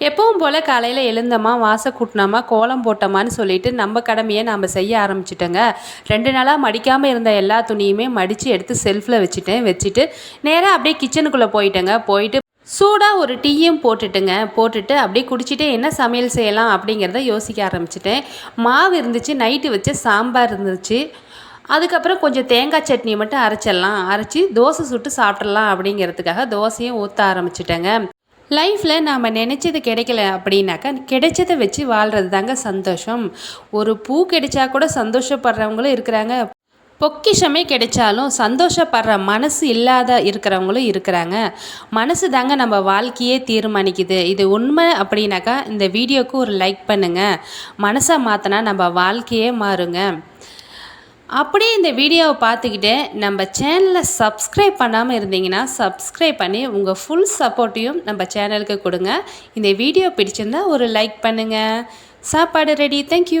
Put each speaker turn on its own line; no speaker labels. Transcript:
எப்பவும் போல் காலையில் எழுந்தோமா வாச கூட்டினோமா கோலம் போட்டோமான்னு சொல்லிட்டு நம்ம கடமையை நாம் செய்ய ஆரம்பிச்சிட்டோங்க. ரெண்டு நாளாக மடிக்காமல் இருந்த எல்லா துணியுமே மடித்து எடுத்து செல்ஃபில் வச்சுட்டேன் வச்சுட்டு நேராக அப்படியே கிச்சனுக்குள்ளே போயிட்டேங்க. போயிட்டு சூடாக ஒரு டீயும் போட்டுட்டுங்க. போட்டுட்டு அப்படியே குடிச்சிட்டு என்ன சமையல் செய்யலாம் அப்படிங்கிறத யோசிக்க ஆரம்பிச்சிட்டேன். மாவு இருந்துச்சு நைட்டு வச்ச சாம்பார் இருந்துச்சு. அதுக்கப்புறம் கொஞ்சம் தேங்காய் சட்னியை மட்டும் அரைச்சிடலாம். அரைச்சி தோசை சுட்டு சாப்பிட்றலாம் அப்படிங்கிறதுக்காக தோசையும் ஊற்ற ஆரம்பிச்சிட்டேங்க. லைஃப்பில் நாம் நினச்சது கிடைக்கல அப்படின்னாக்கா கிடைச்சதை வச்சு வாழ்கிறது தாங்க சந்தோஷம். ஒரு பூ கிடைச்சா கூட சந்தோஷப்படுறவங்களும் இருக்கிறாங்க. பொக்கிஷமே கிடைச்சாலும் சந்தோஷப்படுற மனசு இல்லாத இருக்கிறவங்களும் இருக்கிறாங்க. மனசு தாங்க நம்ம வாழ்க்கையே தீர்மானிக்குது. இது உண்மை அப்படின்னாக்கா இந்த வீடியோவுக்கு ஒரு லைக் பண்ணுங்கள் மனசை மாற்றினா நம்ம வாழ்க்கையே மாறுங்க. அப்படியே இந்த வீடியோவை பார்த்துக்கிட்டு நம்ம சேனலை சப்ஸ்கிரைப் பண்ணாமல் இருந்தீங்கன்னா சப்ஸ்கிரைப் பண்ணி உங்கள் ஃபுல் சப்போர்ட்டையும் நம்ம சேனலுக்கு கொடுங்க. இந்த வீடியோ பிடிச்சிருந்தா ஒரு லைக் பண்ணுங்கள் சாப்பாடு ரெடி தேங்க்யூ